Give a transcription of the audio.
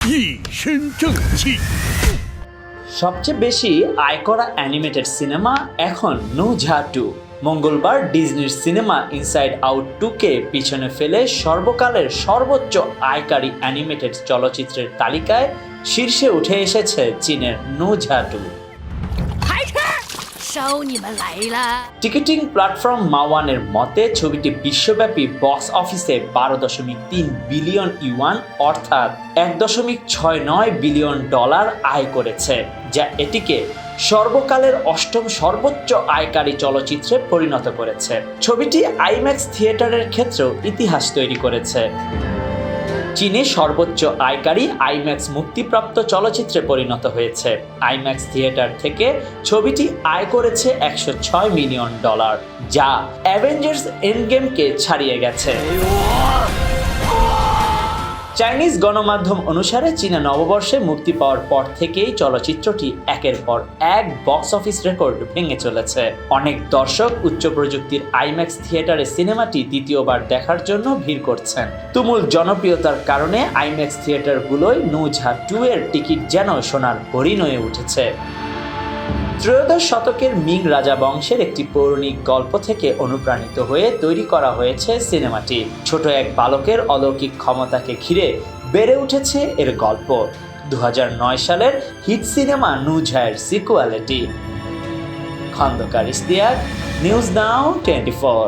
一身正气。 সবচেয়ে বেশি আয় করা অ্যানিমেটেড সিনেমা এখন নো ঝা টু মঙ্গলবার ডিজনির সিনেমা ইনসাইড আউট টুকে পিছনে ফেলে সর্বকালের সর্বোচ্চ আয়কারী অ্যানিমেটেড চলচ্চিত্রের তালিকায় শীর্ষে উঠে এসেছে চীনের নো ঝা টু 开吃，收你们来啦！ টিকিটিং প্ল্যাটফর্ম মাওয়ানের মতে, ছবিটি বিশ্বব্যাপী বক্স অফিসে বারো দশমিক তিন বিলিয়ন ইউয়ান, অর্থাৎ এক দশমিক ছয় নয় বিলিয়ন ডলার আয় করেছে, যা এটিকে সর্বকালের অষ্টম সর্বোচ্চ আয়কারী চলচ্চিত্রে পরিণত করেছে। ছবিটি আইম্যাক্স থিয়েটারের ক্ষেত্রেও ইতিহাস তৈরি করেছে। চীনে সর্বোচ্চ আয়কারী আইম্যাক্স মুক্তিপ্রাপ্ত চলচ্চিত্রে পরিণত হয়েছে। আইম্যাক্স থিয়েটার থেকে ছবিটি আয় করেছে একশো ছয় মিলিয়ন ডলার, যা অ্যাভেঞ্জার্স এন্ডগেমকে ছাড়িয়ে গেছে। চাইনিজ গণমাধ্যম অনুসারে চীনা নববর্ষে মুক্তি পাওয়ার পর থেকেই চলচ্চিত্রটি একের পর এক বক্স অফিস রেকর্ড ভেঙে চলেছে। অনেক দর্শক উচ্চ প্রযুক্তির আইম্যাক্স থিয়েটারে সিনেমাটি দ্বিতীয়বার দেখার জন্য ভিড় করছেন। তুমুল জনপ্রিয়তার কারণে আইম্যাক্স থিয়েটারগুলোয় নুঝা টু এর টিকিট যেন সোনার হরিণ হয়ে উঠেছে। ত্রয়োদশ শতকের মিং রাজা বংশের একটি পৌরাণিক গল্প থেকে অনুপ্রাণিত হয়ে তৈরি করা হয়েছে সিনেমাটি। ছোট এক বালকের অলৌকিক ক্ষমতাকে ঘিরে বেড়ে উঠেছে এর গল্প। দু হাজার নয় সালের হিট সিনেমা নুঝায়ের সিকুয়ালিটি। Khandakar Istiar news now twenty four.